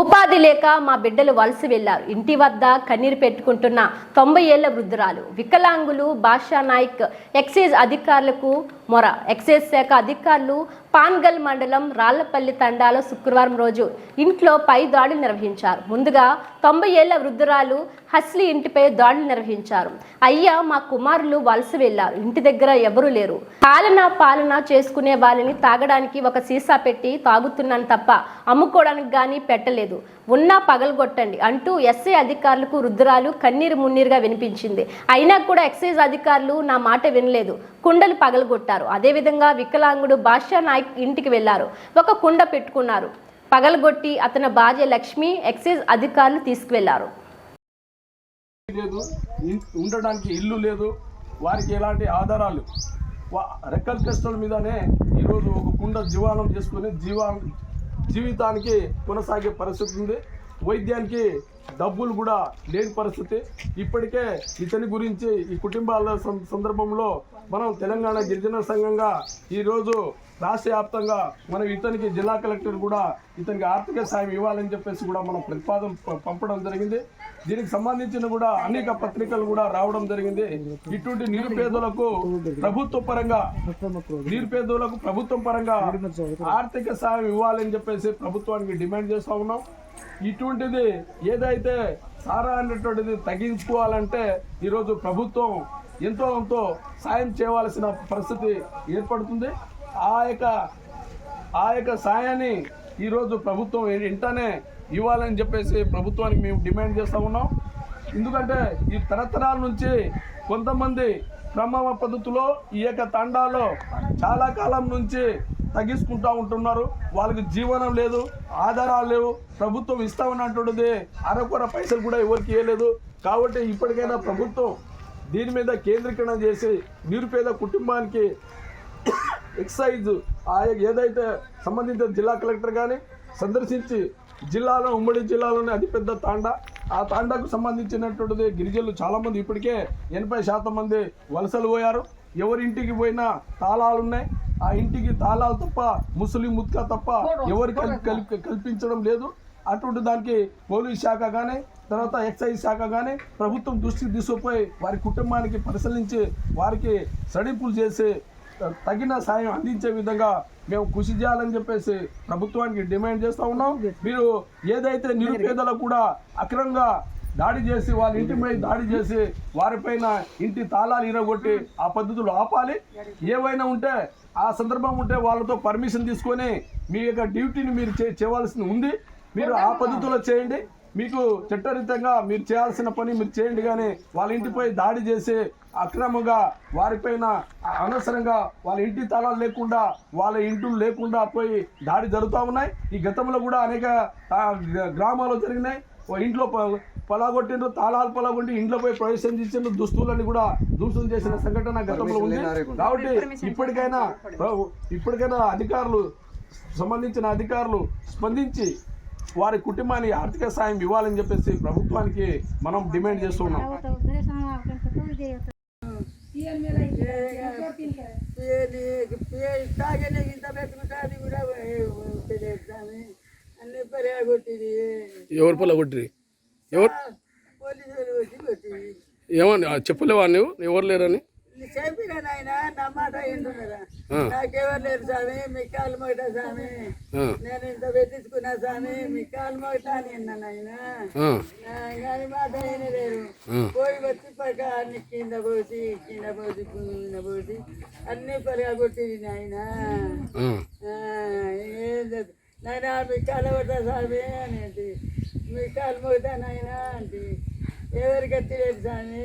ఉపాధి లేక మా బిడ్డలు వలస వెళ్ళారు ఇంటి వద్ద కన్నీరు పెట్టుకుంటున్న తొంభై ఏళ్ళ వృద్ధురాలు. వికలాంగులు బాషా నాయక్ ఎక్సైజ్ అధికారులకు మొర. ఎక్సైజ్ శాఖ అధికారులు పాన్గల్ మండలం రాళ్ళపల్లి తండాలో శుక్రవారం రోజు ఇంట్లో పై దాడులు నిర్వహించారు. ముందుగా తొంభై ఏళ్ళ వృద్ధురాలు హస్లీ ఇంటిపై దాడులు నిర్వహించారు. అయ్యా మా కుమారులు వలస వెళ్ళారు ఇంటి దగ్గర ఎవరూ లేరు. పాలన పాలన చేసుకునే వాళ్ళని తాగడానికి ఒక సీసా పెట్టి తాగుతున్నాను తప్ప అమ్ముకోవడానికి కానీ పెట్టలేదు. ఉన్నా పగలగొట్టండి అంటూ ఎస్ఐ అధికారులకు రుద్రాలు కన్నీరు మున్నీరుగా వినిపించింది. అయినా కూడా ఎక్సైజ్ అధికారులు నా మాట వినలేదు. కుండలు పగలగొట్టారు. అదేవిధంగా వికలాంగుడు బాషా నాయక్ ఇంటికి వెళ్ళారు. ఒక కుండ పెట్టుకున్నారు. పగలగొట్టి అతని భార్య లక్ష్మి ఎక్సైజ్ అధికారులు తీసుకువెళ్ళారు. లేదు. ఉండడానికి ఇల్లు లేదు. వారికి ఎలాంటి ఆధారాలు రెక్కల కష్టాల మీదనే ఈరోజు ఒక కుండ జీవానం చేసుకుని జీవా జీవితానికి కొనసాగే పరిస్థితి ఉంది. వైద్యానికి డబ్బులు కూడా లేని పరిస్థితి. ఇప్పటికే ఇతని గురించి ఈ కుటుంబాల సందర్భంలో మనం తెలంగాణ గిరిజన సంఘంగా ఈరోజు రాష్ట్ర వ్యాప్తంగా మనం ఇతనికి జిల్లా కలెక్టర్ కూడా ఇతనికి ఆర్థిక సాయం ఇవ్వాలని చెప్పేసి కూడా మనం ప్రతిపాదన పంపడం జరిగింది. దీనికి సంబంధించిన కూడా అనేక పత్రికలు కూడా రావడం జరిగింది. ఇటువంటి నిరుపేదలకు ప్రభుత్వ పరంగా నిరుపేదలకు ప్రభుత్వం పరంగా ఆర్థిక సాయం ఇవ్వాలని చెప్పేసి ప్రభుత్వానికి డిమాండ్ చేస్తా ఉన్నాం. ఇటువంటిది ఏదైతే సారా అనేటువంటిది తగ్గించుకోవాలంటే ఈరోజు ప్రభుత్వం ఎంతో ఎంతో సాయం చేయవలసిన పరిస్థితి ఏర్పడుతుంది. ఆ యొక్క ఆ యొక్క సాయాన్ని ఈరోజు ప్రభుత్వం వెంటనే ఇవ్వాలని చెప్పేసి ప్రభుత్వానికి మేము డిమాండ్ చేస్తూ ఉన్నాం. ఎందుకంటే ఈ తరతరాల నుంచి కొంతమంది క్రమ పద్ధతిలో ఈ యొక్క తండాలో చాలా కాలం నుంచి తగ్గించుకుంటూ ఉంటున్నారు. వాళ్ళకి జీవనం లేదు ఆధారాలు లేవు. ప్రభుత్వం ఇస్తామన్నటువంటిది అరకొర పైసలు కూడా ఎవరికి ఇవ్వలేదు. కాబట్టి ఇప్పటికైనా ప్రభుత్వం దీని మీద కేంద్రీకరణ చేసి నిరుపేద కుటుంబానికి ఎక్సైజ్ ఆ ఏదైతే సంబంధిత జిల్లా కలెక్టర్ కానీ సందర్శించి జిల్లాలో ఉమ్మడి జిల్లాలోనే అతిపెద్ద తాండా. ఆ తాండాకు సంబంధించినటువంటిది గిరిజనులు చాలామంది ఇప్పటికే ఎనభై శాతం మంది వలసలు పోయారు. ఎవరింటికి పోయినా తాళాలు ఉన్నాయి. ఆ ఇంటికి తాళాలు తప్ప ముస్లిం ముత్కా తప్ప ఎవరికి కల్పించడం లేదు. అటువంటి దానికి పోలీస్ శాఖ కానీ తర్వాత ఎక్సైజ్ శాఖ కానీ ప్రభుత్వం దృష్టికి తీసుకుపోయి వారి కుటుంబానికి పరిశీలించి వారికి సడింపులు చేసి తగిన సాయం అందించే విధంగా మేము కృషి చేయాలని చెప్పేసి ప్రభుత్వానికి డిమాండ్ చేస్తూ ఉన్నాం. మీరు ఏదైతే నిరుపేదలకు కూడా అక్రమంగా దాడి చేసి వాళ్ళ ఇంటిపై దాడి చేసి వారిపైన ఇంటి తాళాలు ఇరగొట్టి ఆ పద్ధతులు ఆపాలి. ఏవైనా ఉంటే ఆ సందర్భం ఉంటే వాళ్ళతో పర్మిషన్ తీసుకొని మీ యొక్క డ్యూటీని మీరు చే చేయవలసి ఉంది. మీరు ఆ పద్ధతిలో చేయండి. మీకు చట్టరీతంగా మీరు చేయాల్సిన పని మీరు చేయండి కానీ వాళ్ళ ఇంటిపై దాడి చేసి అక్రమంగా వారిపైన అనవసరంగా వాళ్ళ ఇంటి తాళాలు లేకుండా వాళ్ళ ఇంటులు లేకుండా పోయి దాడి జరుగుతూ ఉన్నాయి. ఈ గతంలో కూడా అనేక గ్రామాలు గ్రామాల్లో జరిగినాయి ఇంట్లో ప- పలాగొట్టిండ్రు తాళాలు పలాగొట్టి ఇంట్లో పోయి ప్రవేశం చేసిన దుస్తులని కూడా దూషణ చేసిన సంఘటన గతంలో ఉంది. కాబట్టి ఇప్పటికైనా ఇప్పటికైనా అధికారులు సంబంధించిన అధికారులు స్పందించి వారి కుటుంబానికి ఆర్థిక సాయం ఇవ్వాలని చెప్పేసి ప్రభుత్వానికి మనం డిమాండ్ చేస్తున్నాం ఎవరు పొల కొట్టిరి? ఎవరు? ఏమని? చెప్పలేవా నువ్వు? ఎవరు లేరని? చెప్పినా నాయన నా మాట ఏంటున్నారా ఆ. నాకెవరు లేరు స్వామి మీ కాలు మొగట స్వామి. నేను ఇంత పెట్టించుకున్నా స్వామి మీ కాలు మొగట అని నాయన. కానీ మాట అయిన లేరు. పోయి వచ్చి పక్క అన్ని కింద పోసి కింద పోసి కింద పోసి అన్ని పరిగా కొట్టింది నాయన. ఆ. నాయన మీ కాలు కొట్టా స్వామి అనేది మీ కాలు మొగతా నాయన అంటే ఎవరికి తెలియదు స్వామి?